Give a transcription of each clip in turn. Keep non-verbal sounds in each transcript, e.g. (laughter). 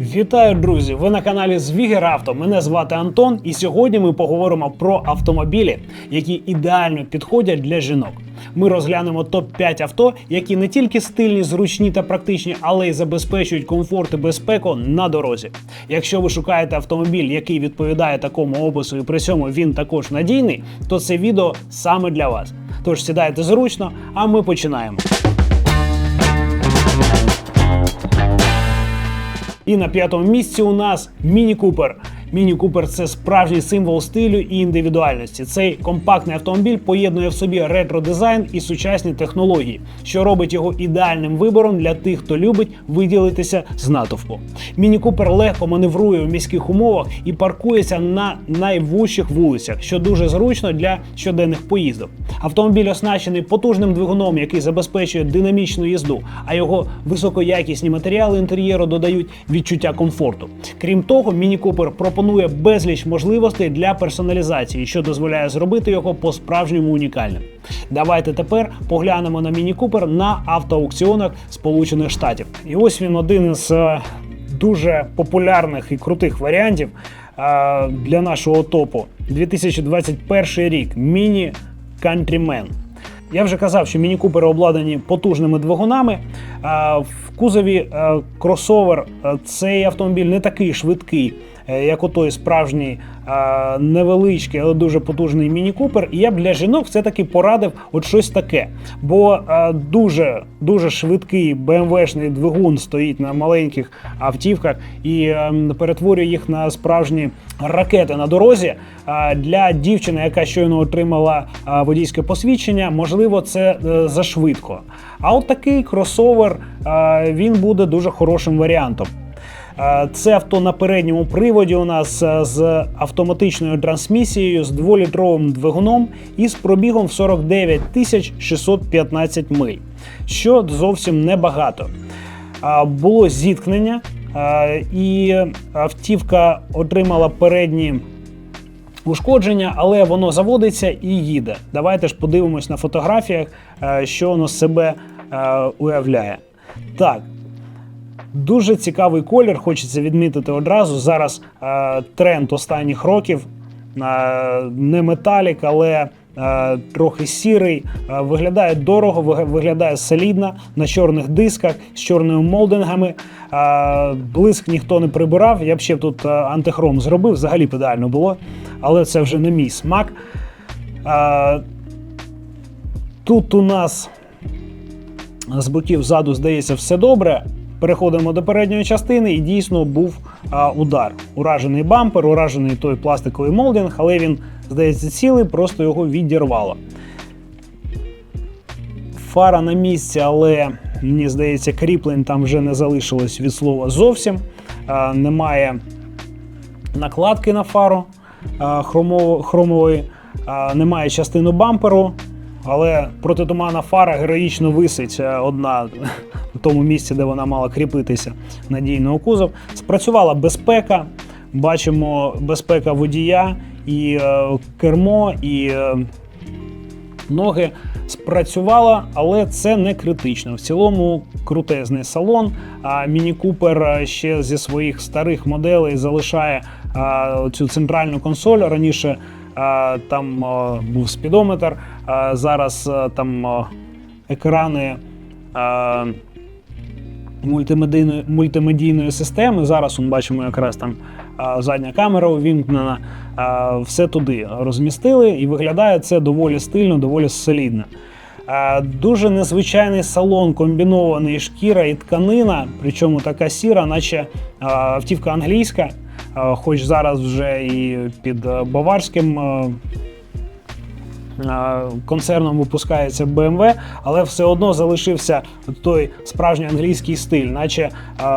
Вітаю, друзі! Ви на каналі Звігер Авто. Мене звати Антон, і сьогодні ми поговоримо про автомобілі, які ідеально підходять для жінок. Ми розглянемо топ-5 авто, які не тільки стильні, зручні та практичні, але й забезпечують комфорт і безпеку на дорозі. Якщо ви шукаєте автомобіль, який відповідає такому опису, і при цьому він також надійний, то це відео саме для вас. Тож сідайте зручно, а ми починаємо. І на п'ятому місці у нас Міні Купер. Міні Купер це справжній символ стилю і індивідуальності. Цей компактний автомобіль поєднує в собі ретро-дизайн і сучасні технології, що робить його ідеальним вибором для тих, хто любить виділитися з натовпу. Міні Купер легко маневрує у міських умовах і паркується на найвужчих вулицях, що дуже зручно для щоденних поїздок. Автомобіль оснащений потужним двигуном, який забезпечує динамічну їзду, а його високоякісні матеріали інтер'єру додають відчуття комфорту. Крім того, Міні Купер пропонує безліч можливостей для персоналізації, що дозволяє зробити його по-справжньому унікальним. Давайте тепер поглянемо на Міні Купер на автоаукціонах Сполучених Штатів. І ось він один із е, дуже популярних і крутих варіантів е, для нашого топу. 2021 рік. Міні Countryman. Я вже казав, що міні-купери обладнані потужними двигунами. В кузові е, кросовер е, цей автомобіль не такий швидкий, е, як отой справжній е, невеличкий, але дуже потужний міні-купер. І я б для жінок все-таки порадив от щось таке. Бо е, дуже дуже швидкий BMW-шний двигун стоїть на маленьких автівках і е, перетворює їх на справжні ракети на дорозі. Для дівчини, яка щойно отримала водійське посвідчення, можливо, це е, зашвидко. А от такий кросовер він буде дуже хорошим варіантом. Е, Це авто на передньому приводі у нас е, з автоматичною трансмісією, з 2-літровим двигуном і з пробігом в 49 615 миль, що зовсім небагато. Було зіткнення, е, і автівка отримала передні ушкодження, але воно заводиться і їде. Давайте ж подивимось на фотографіях, е, що воно себе е, уявляє. Так. Дуже цікавий колір, хочеться відмітити одразу. Зараз е, тренд останніх років е, не металік, але е, трохи сірий. Е, виглядає дорого, виглядає солідно на чорних дисках з чорними молдингами. Е, блиск ніхто не прибирав. Я б ще тут е, антихром зробив, взагалі б ідеально було, але це вже не мій смак. Е, тут у нас з боків ззаду здається все добре. Переходимо до передньої частини, і дійсно був а, удар. Уражений бампер, уражений той пластиковий молдинг, але він, здається, цілий, просто його відірвало. Фара на місці, але мені здається, кріплень там вже не залишилось від слова зовсім. А, немає накладки на фару а, хромово- хромової, а, немає частину бамперу, але протитуманна фара героїчно висить е, одна (laughs) в тому місці, де вона мала кріпитися надійно у кузов. Спрацювала безпека. Бачимо безпека водія і е, кермо, і е, ноги спрацювала, але це не критично. В цілому крутезний салон. А Міні Купер ще зі своїх старих моделей залишає а, цю центральну консоль. Раніше а, там а, був спідометр, зараз там екрани. Мультимедійної, мультимедійної системи. Зараз ми бачимо якраз там задня камера увімкнена. Все туди розмістили, і виглядає це доволі стильно, доволі солідно. Дуже незвичайний салон, комбінований шкіра і тканина, причому така сіра, наче автівка англійська, хоч зараз вже і під баварським концерном випускається BMW, але все одно залишився той справжній англійський стиль, наче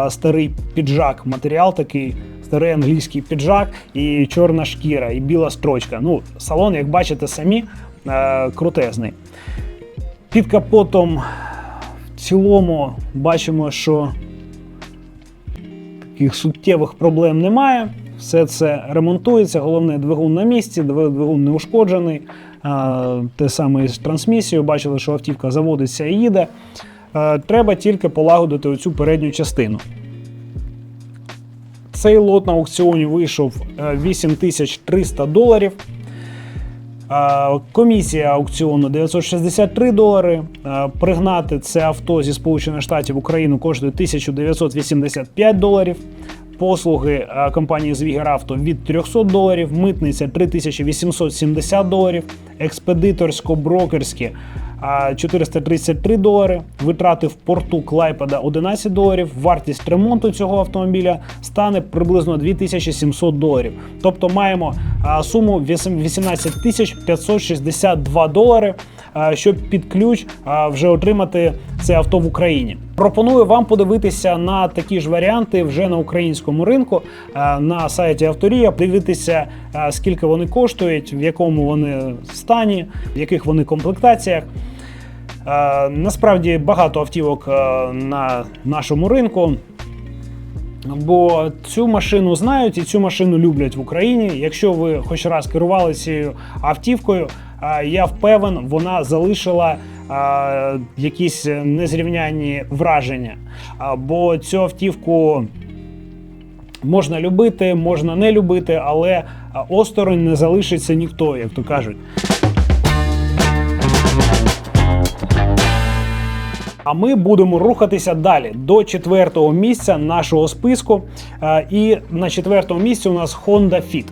старий піджак, матеріал такий. Старий англійський піджак і чорна шкіра, і біла строчка. Ну, салон, як бачите самі, е, крутезний. Під капотом в цілому бачимо, що таких суттєвих проблем немає. Все це ремонтується. Головне, двигун на місці, двигун не ушкоджений. Те саме з трансмісією. Бачили, що автівка заводиться і їде. Треба тільки полагодити оцю передню частину. Цей лот на аукціоні вийшов е, 8300 доларів. Е, Комісія аукціону 963 долари. Пригнати це авто зі Сполучених Штатів в Україну коштує 1985 доларів. Послуги е, компанії Звігеравто від 300 доларів, митниця 3870 доларів, експедиторсько-брокерські е, 433 долари, витрати в порту Клайпеда 11 доларів, вартість ремонту цього автомобіля стане приблизно 2700 доларів. Тобто маємо е, суму 8 18 562 долари, е, щоб під ключ е, вже отримати це авто в Україні. Пропоную вам подивитися на такі ж варіанти вже на українському ринку е, на сайті Авторія. Дивитися, е, скільки вони коштують, в якому вони стані, в яких вони комплектаціях. Е, Насправді багато автівок е, на нашому ринку. Бо цю машину знають і цю машину люблять в Україні. Якщо ви хоч раз керували цією автівкою, я впевнен, вона залишила якісь незрівнянні враження. Бо цю автівку можна любити, можна не любити, але осторонь не залишиться ніхто, як то кажуть. А ми будемо рухатися далі до четвертого місця нашого списку. Е, І на четвертому місці у нас Honda Fit.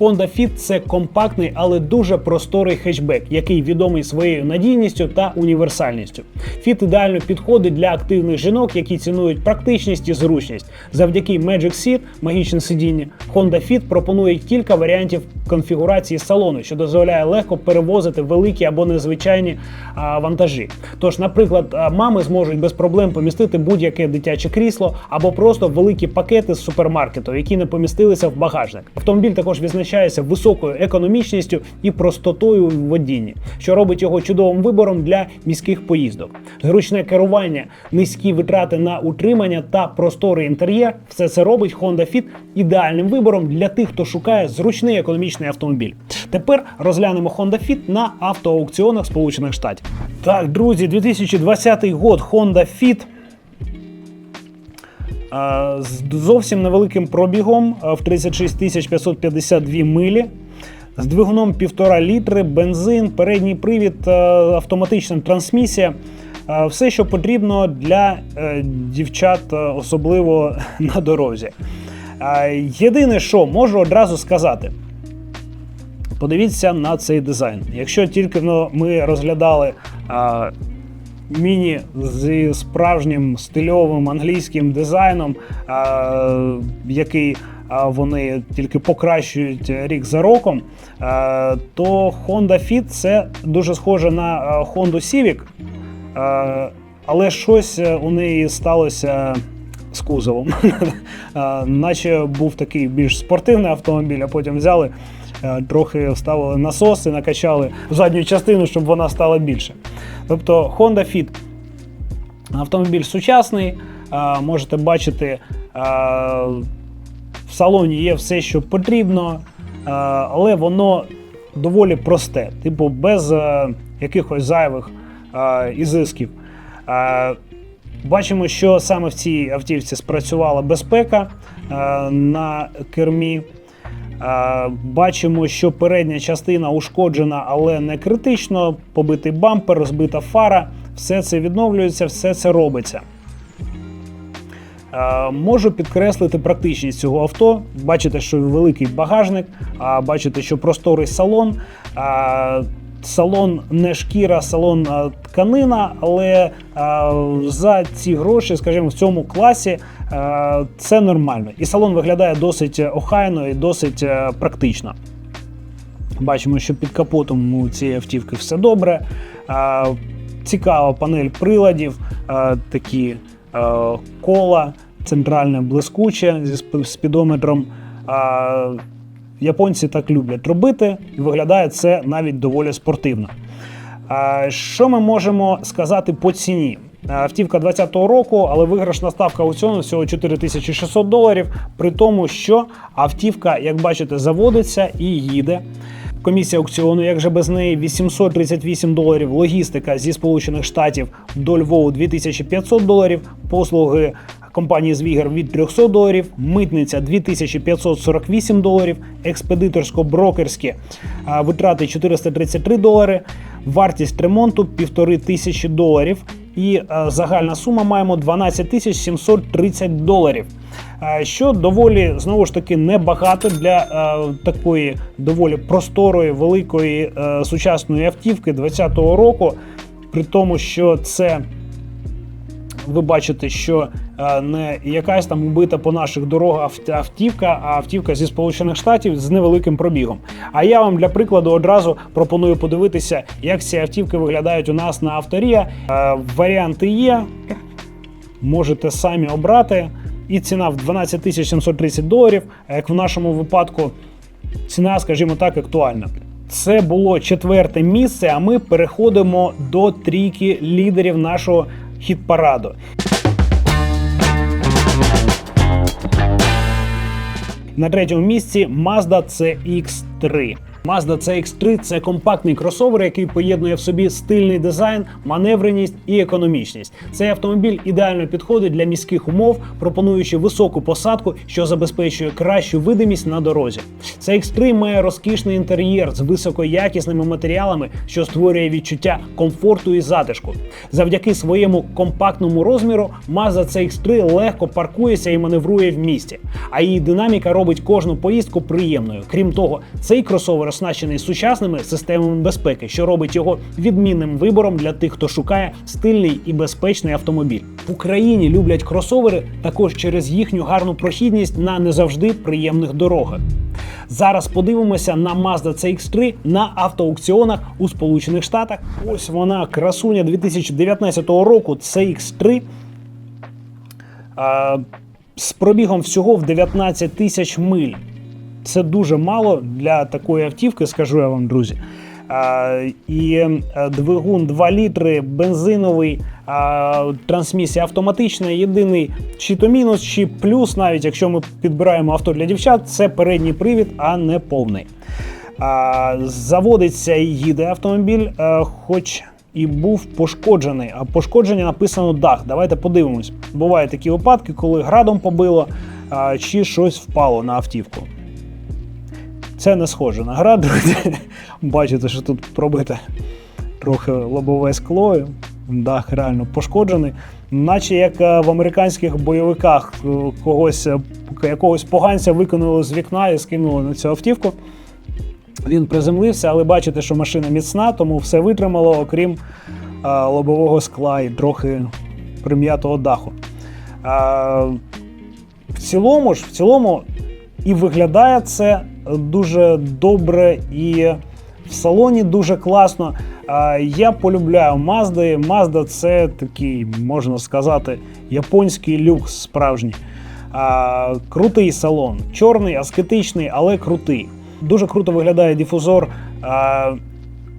Honda Fit – це компактний, але дуже просторий хетчбек, який відомий своєю надійністю та універсальністю. Fit ідеально підходить для активних жінок, які цінують практичність і зручність. Завдяки Magic Seat, магічне сидіння, Honda Fit пропонує кілька варіантів конфігурації салону, що дозволяє легко перевозити великі або незвичайні вантажі. Тож, наприклад, мами зможуть без проблем помістити будь-яке дитяче крісло або просто великі пакети з супермаркету, які не помістилися в багажник. Автомобіль також відзначається високою економічністю і простотою в водінні, що робить його чудовим вибором для міських поїздок. Зручне керування, низькі витрати на утримання та просторий інтер'єр все це робить Honda Fit ідеальним вибором для тих, хто шукає зручний економічний автомобіль. Тепер розглянемо Honda Fit на автоаукціонах Сполучених Штатів. Так, друзі, 2020 год Honda Fit. З зовсім невеликим пробігом в 36 552 милі. З двигуном 1,5 літри, бензин, передній привід, автоматична трансмісія. Все, що потрібно для е, дівчат, особливо (laughs) на дорозі. Єдине, що можу одразу сказати. Подивіться на цей дизайн. Якщо тільки ми розглядали міні зі справжнім стильовим англійським дизайном, а, який а, вони тільки покращують рік за роком, а, то Honda Fit це дуже схоже на Honda Civic, але щось у неї сталося з кузовом. (laughs) Наче був такий більш спортивний автомобіль, а потім взяли. Е, Трохи вставили насос і накачали задню частину, щоб вона стала більше. Тобто Honda Fit автомобіль сучасний, можете бачити, в салоні є все, що потрібно, але воно доволі просте, типу без якихось зайвих ізисків. Бачимо, що саме в цій автівці спрацювала безпека на кермі. А, Бачимо, що передня частина ушкоджена, але не критично. Побитий бампер, розбита фара. Все це відновлюється, все це робиться. Е, Можу підкреслити практичність цього авто. Бачите, що великий багажник, бачите, що просторий салон. Салон не шкіра, салон тканина, але за ці гроші, скажімо, в цьому класі це нормально. І салон виглядає досить охайно і досить е, практично. Бачимо, що під капотом у цієї автівки все добре. Цікава панель приладів, такі кола, центральне блискуче зі спідометром. Японці так люблять робити, і виглядає це навіть доволі спортивно. Що ми можемо сказати по ціні? Автівка 2020 року, але виграшна ставка аукціону всього 4600 доларів. При тому, що автівка, як бачите, заводиться і їде. Комісія аукціону, як же без неї, 838 доларів. Логістика зі Сполучених Штатів до Львову 2500 доларів. Послуги компанії Звігер від 300 доларів, митниця 2548 доларів, експедиторсько-брокерські витрати 433 долари, вартість ремонту 1500 доларів. І загальна сума маємо 12 730 доларів. Що доволі знову ж таки небагато для такої доволі просторої, великої сучасної автівки 2020 року, при тому, що це ви бачите, що не якась там убита по наших дорогах автівка, а автівка зі Сполучених Штатів з невеликим пробігом. А я вам для прикладу одразу пропоную подивитися, як ці автівки виглядають у нас на авторія. Е, Варіанти є, можете самі обрати. І ціна в 12 тисяч 730 доларів. Як в нашому випадку ціна, скажімо так, актуальна. Це було четверте місце, а ми переходимо до трійки лідерів нашого хіт-параду. На третьому місці Mazda CX-3. Mazda CX-3 – це компактний кросовер, який поєднує в собі стильний дизайн, маневреність і економічність. Цей автомобіль ідеально підходить для міських умов, пропонуючи високу посадку, що забезпечує кращу видимість на дорозі. CX-3 має розкішний інтер'єр з високоякісними матеріалами, що створює відчуття комфорту і затишку. Завдяки своєму компактному розміру Mazda CX-3 легко паркується і маневрує в місті, а її динаміка робить кожну поїздку приємною. Крім того, цей кросовер оснащений сучасними системами безпеки, що робить його відмінним вибором для тих, хто шукає стильний і безпечний автомобіль. В Україні люблять кросовери також через їхню гарну прохідність на не завжди приємних дорогах. Зараз подивимося на Mazda CX-3 на автоаукціонах у Сполучених Штатах. Ось вона, красуня 2019 року. CX-3 а, з пробігом всього в 19 тисяч миль. Це дуже мало для такої автівки, скажу я вам, друзі. А, і е, двигун 2 літри, бензиновий, а, трансмісія автоматична. Єдиний чи то мінус, чи плюс, навіть якщо ми підбираємо авто для дівчат, це передній привід, а не повний. А, заводиться і їде автомобіль, а, хоч і був пошкоджений. А пошкодження написано дах. Давайте подивимось. Бувають такі випадки, коли градом побило а, чи щось впало на автівку. Це не схоже на град, друзі. (laughs) Бачите, що тут пробите трохи лобове скло. Дах реально пошкоджений. Наче як е, в американських бойовиках е, когось, е, якогось поганця викинули з вікна і скинули на цю автівку. Він приземлився, але бачите, що машина міцна, тому все витримало, окрім а, лобового скла і трохи прим'ятого даху. А, в цілому ж, в цілому, і виглядає це дуже добре, і в салоні дуже класно. Я полюбляю Mazda. Mazda це такий, можна сказати, японський люкс справжній. Крутий салон, чорний, аскетичний, але крутий. Дуже круто виглядає дифузор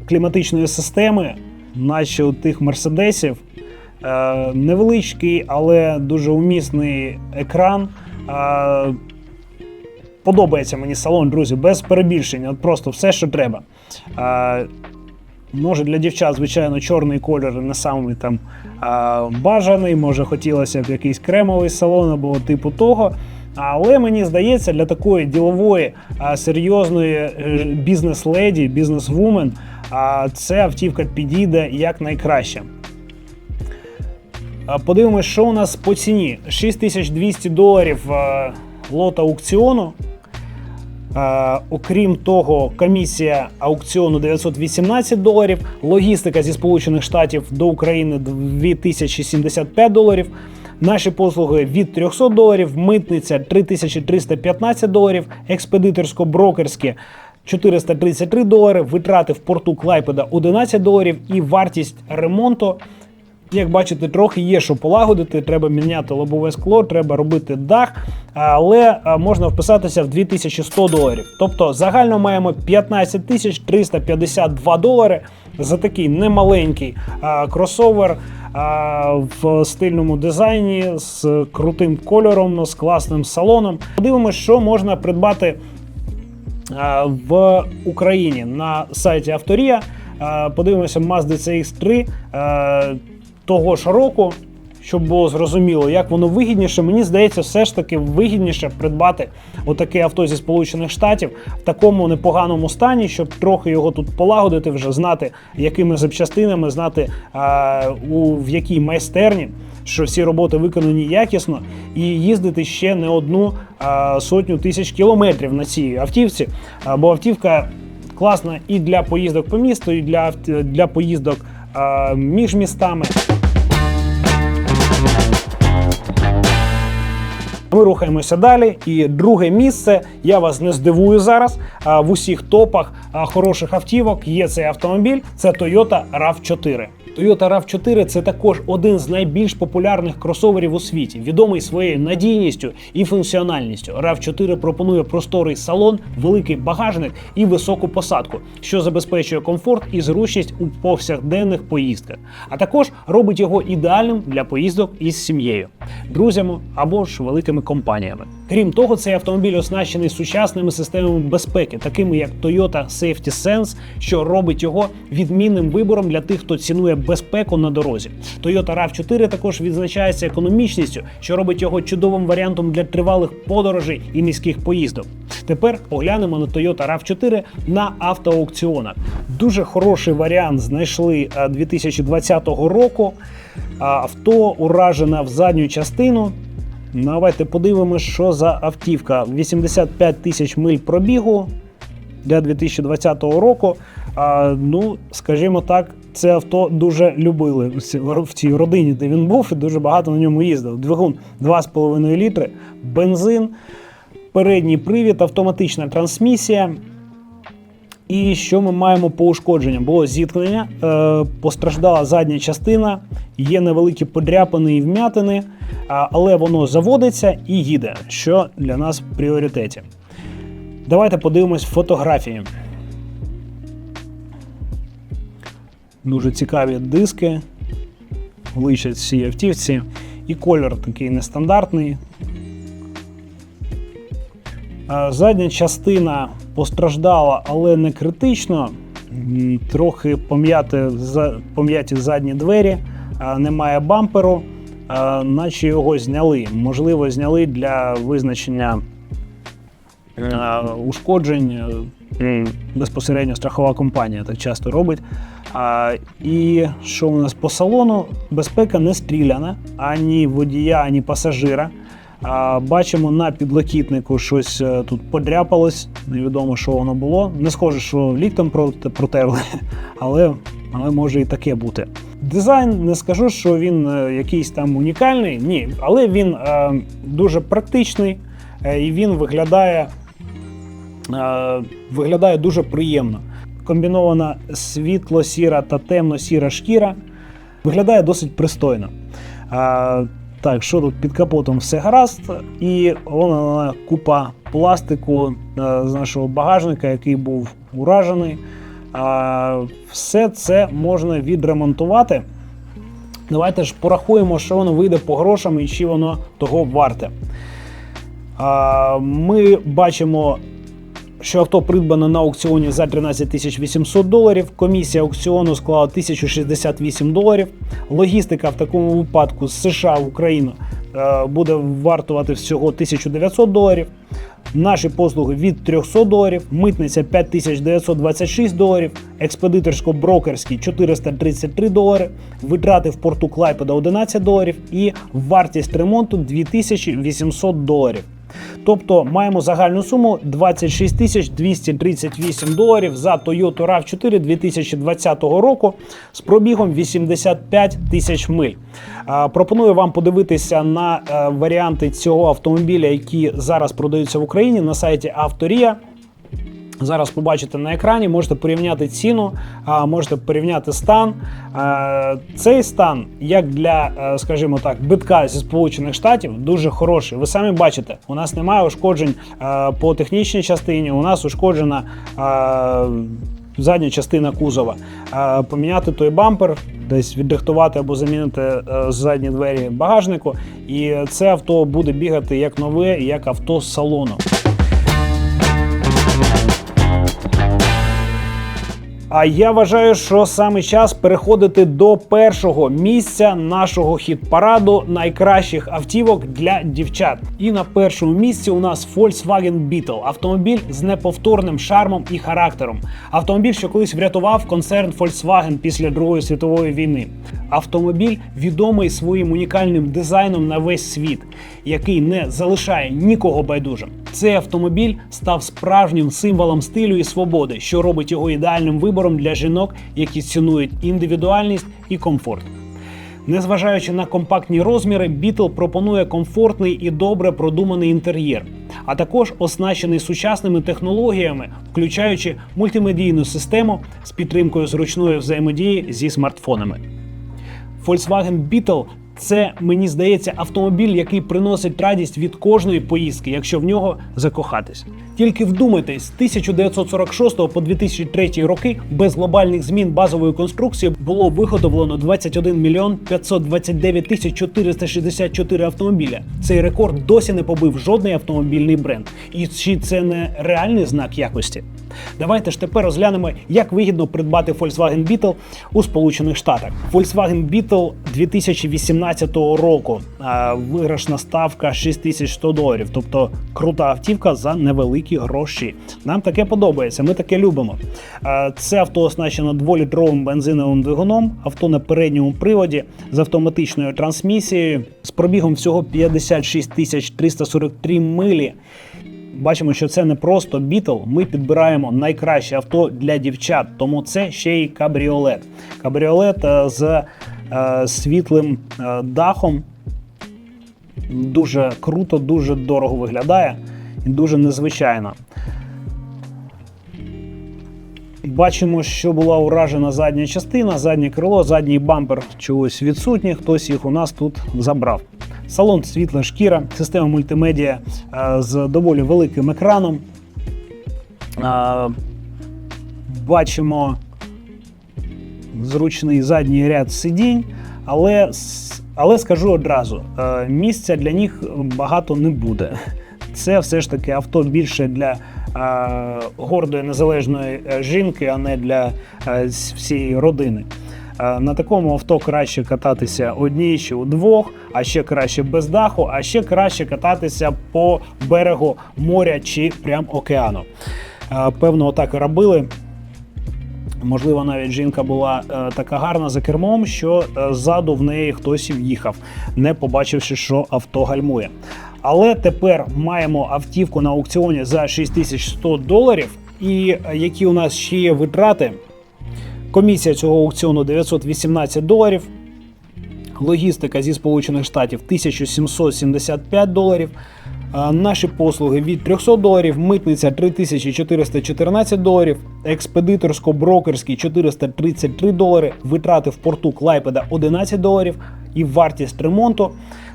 кліматичної системи, наче у тих мерседесів. Е, невеличкий, але дуже умісний екран. Е, подобається мені салон, друзі, без перебільшення. Просто все, що треба. Е, може для дівчат, звичайно, чорний колір не самий там е, бажаний. Може, хотілося б якийсь кремовий салон або типу того. Але мені здається, для такої ділової, серйозної е, бізнес-леді, бізнес-вумен, ця автівка підійде як найкраще. Подивимось, що у нас по ціні. 6200 доларів а, лот аукціону. А, окрім того, комісія аукціону 918 доларів, логістика зі Сполучених Штатів до України 2075 доларів. Наші послуги від 300 доларів, митниця 3315 доларів, експедиторсько-брокерські 433 долари, витрати в порту Клайпеда 11 доларів і вартість ремонту. Як бачите, трохи є що полагодити, треба міняти лобове скло, треба робити дах, але можна вписатися в 2100 доларів. Тобто загально маємо 15 352 долари за такий немаленький кросовер в стильному дизайні з крутим кольором, з класним салоном. Подивимось, що можна придбати в Україні на сайті Авторія. Подивимося Mazda CX-3 а, того ж року. щоб було зрозуміло, як воно вигідніше. Мені здається, все ж таки вигідніше придбати отаке авто зі Сполучених Штатів в такому непоганому стані, щоб трохи його тут полагодити, вже знати, якими запчастинами, знати а, у в якій майстерні. Що всі роботи виконані якісно, і їздити ще не одну а, сотню тисяч кілометрів на цій автівці. А, бо автівка класна і для поїздок по місту, і для, для поїздок між містами. Ми рухаємося далі. І друге місце я вас не здивую зараз. В усіх топах хороших автівок є цей автомобіль. Це Toyota RAV4. Toyota RAV4 – це також один з найбільш популярних кросоверів у світі, відомий своєю надійністю і функціональністю. RAV4 пропонує просторий салон, великий багажник і високу посадку, що забезпечує комфорт і зручність у повсякденних поїздках, а також робить його ідеальним для поїздок із сім'єю, друзями або ж великими компаніями. Крім того, цей автомобіль оснащений сучасними системами безпеки, такими як Toyota Safety Sense, що робить його відмінним вибором для тих, хто цінує безпеку на дорозі. Toyota RAV4 також відзначається економічністю, що робить його чудовим варіантом для тривалих подорожей і міських поїздок. Тепер поглянемо на Toyota RAV4 на автоаукціонах. Дуже хороший варіант знайшли е, 2020 року. Авто уражене в задню частину. Давайте подивимося, що за автівка. 85 тисяч миль пробігу для 2020 року. А, ну, скажімо так, це авто дуже любили в цій родині, де він був, і дуже багато на ньому їздив. Двигун 2,5 літри, бензин, передній привід, автоматична трансмісія. І що ми маємо по ушкодженням? Було зіткнення, е, постраждала задня частина, є невеликі подряпини і вмятини, а, але воно заводиться і їде, що для нас в пріоритеті. Давайте подивимось фотографії. Дуже цікаві диски, личать всі автівці, і колір такий нестандартний. Задня частина постраждала, але не критично. Трохи пом'яті задні двері, немає бамперу, наче його зняли. Можливо, зняли для визначення ушкоджень. е, Безпосередньо страхова компанія так часто робить. А, і що у нас по салону? Безпека не стріляна ані водія, ані пасажира. Бачимо на підлокітнику щось е, тут подряпалось, невідомо, що воно було. Не схоже, що ліктом проте- протерли, (laughs) але, але може і таке бути. Дизайн не скажу, що він е, якийсь там унікальний, ні, але він е, дуже практичний е, і він виглядає, е, виглядає дуже приємно. Комбінована світло-сіра та темно-сіра шкіра виглядає досить пристойно. А, так, що тут під капотом все гаразд, і вона купа пластику е, з нашого багажника, який був уражений. Все це можна відремонтувати. Давайте ж порахуємо, що воно вийде по грошам і чи воно того варте. Ми бачимо що авто придбано на аукціоні за 13 тисяч 800 доларів. Комісія аукціону склала 1068 доларів. Логістика в такому випадку з США в Україну е, буде вартувати всього 1900 доларів. Наші послуги від 300 доларів, митниця 5926 доларів, експедиторсько-брокерський 433 долари, витрати в порту Клайпеда 11 доларів і вартість ремонту 2800 доларів. Тобто маємо загальну суму 26 тисяч 238 доларів за Toyota RAV4 2020 року з пробігом 85 тисяч миль. Пропоную вам подивитися на е, варіанти цього автомобіля, які зараз продаються в Україні на сайті Авторія. Зараз побачите на екрані, можете порівняти ціну, можете порівняти стан. Цей стан, як для, е, скажімо так, битка зі Сполучених Штатів, дуже хороший. Ви самі бачите, у нас немає ушкоджень е, по технічній частині, у нас ушкоджена. е, Задня частина кузова. Поміняти той бампер, десь відрихтувати або замінити задні двері багажнику, і це авто буде бігати як нове, як авто з салону. А я вважаю, що саме час переходити до першого місця нашого хіт-параду найкращих автівок для дівчат. І на першому місці у нас Volkswagen Beetle. автомобіль з неповторним шармом і характером. Автомобіль, що колись врятував концерн Volkswagen після Другої світової війни. Автомобіль відомий своїм унікальним дизайном на весь світ, який не залишає нікого байдужим. Цей автомобіль став справжнім символом стилю і свободи, що робить його ідеальним вибором для жінок, які цінують індивідуальність і комфорт. Незважаючи на компактні розміри, Beetle пропонує комфортний і добре продуманий інтер'єр, а також оснащений сучасними технологіями, включаючи мультимедійну систему з підтримкою зручної взаємодії зі смартфонами. Volkswagen Beetle – це мені здається автомобіль, який приносить радість від кожної поїздки, якщо в нього закохатись. Тільки вдумайтесь, з 1946 по 2003 роки без глобальних змін базової конструкції було виготовлено 21 мільйон 529 тисяч 464 автомобіля. Цей рекорд досі не побив жодний автомобільний бренд. І чи це не реальний знак якості? Давайте ж тепер розглянемо, як вигідно придбати Volkswagen Beetle у Сполучених Штатах. Volkswagen Beetle 2018 року. Виграшна ставка 6100 доларів, тобто крута автівка за невеликі гроші. Нам таке подобається, ми таке любимо. Це авто оснащено 2-літровим бензиновим двигуном, авто на передньому приводі з автоматичною трансмісією, з пробігом всього 56 тисяч 343 милі. Бачимо, що це не просто бітл. Ми підбираємо найкраще авто для дівчат, тому це ще й кабріолет. Кабріолет е, з е, світлим е, дахом. Дуже круто, дуже дорого виглядає дуже незвичайно. Бачимо, що була уражена задня частина, заднє крило, задній бампер чогось відсутній, хтось їх у нас тут забрав. Салон світла шкіра, система мультимедіа е, з доволі великим екраном. Е, Бачимо зручний задній ряд сидінь, але, але скажу одразу: е, місця для них багато не буде. Це все ж таки авто більше для е, гордої незалежної е, жінки, а не для е, всієї родини. Е, На такому авто краще кататися одній чи удвох, а ще краще без даху, а ще краще кататися по берегу моря чи прям океану. Е, Певно, отак робили. Можливо, навіть жінка була е, така гарна за кермом, що е, ззаду в неї хтось в'їхав, не побачивши, що авто гальмує. Але тепер маємо автівку на аукціоні за 6100 доларів. І е, які у нас ще є витрати? Комісія цього аукціону 918 доларів. Логістика зі Сполучених Штатів 1775 доларів. А, Наші послуги від 300 доларів, митниця 3414 доларів, експедиторсько-брокерський 433 долари, витрати в порту Клайпеда 11 доларів і вартість ремонту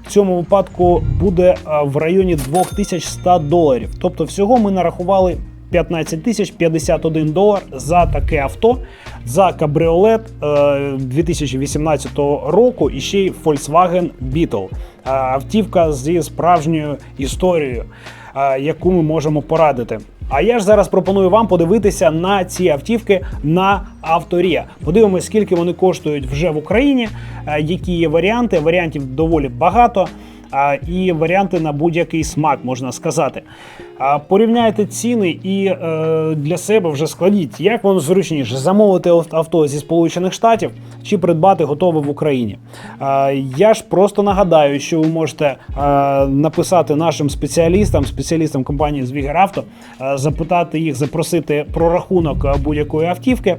в цьому випадку буде в районі 2100 доларів. Тобто всього ми нарахували 15 тисяч 51 долар за таке авто, за кабріолет е, 2018 року і ще й Volkswagen Beetle. Е, Автівка зі справжньою історією, е, яку ми можемо порадити. А я ж зараз пропоную вам подивитися на ці автівки на авторія. Подивимось, скільки вони коштують вже в Україні, е, які є варіанти. Варіантів доволі багато. І варіанти на будь-який смак, можна сказати. Порівняйте ціни і е, для себе вже складіть, як вам зручніше замовити авто зі Сполучених Штатів чи придбати готове в Україні. Я ж просто нагадаю, що ви можете е, написати нашим спеціалістам, спеціалістам компанії Звігер Авто, е, запитати їх, запросити про рахунок будь-якої автівки.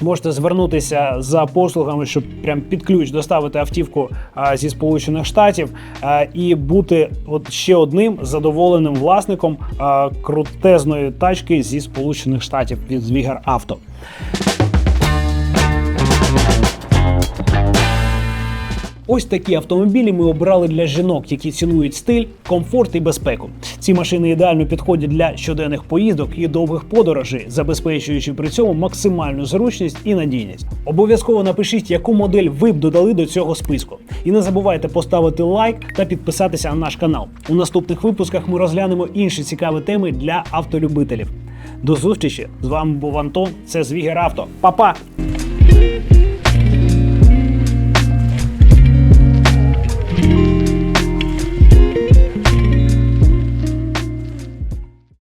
Можете звернутися за послугами, щоб прям під ключ доставити автівку а, зі Сполучених Штатів а, і бути от ще одним задоволеним власником а, крутезної тачки зі Сполучених Штатів від Звігар Авто. Ось такі автомобілі ми обрали для жінок, які цінують стиль, комфорт і безпеку. Ці машини ідеально підходять для щоденних поїздок і довгих подорожей, забезпечуючи при цьому максимальну зручність і надійність. Обов'язково напишіть, яку модель ви б додали до цього списку. І не забувайте поставити лайк та підписатися на наш канал. У наступних випусках ми розглянемо інші цікаві теми для автолюбителів. До зустрічі! З вами був Антон. Це Звігер Авто. Па-па!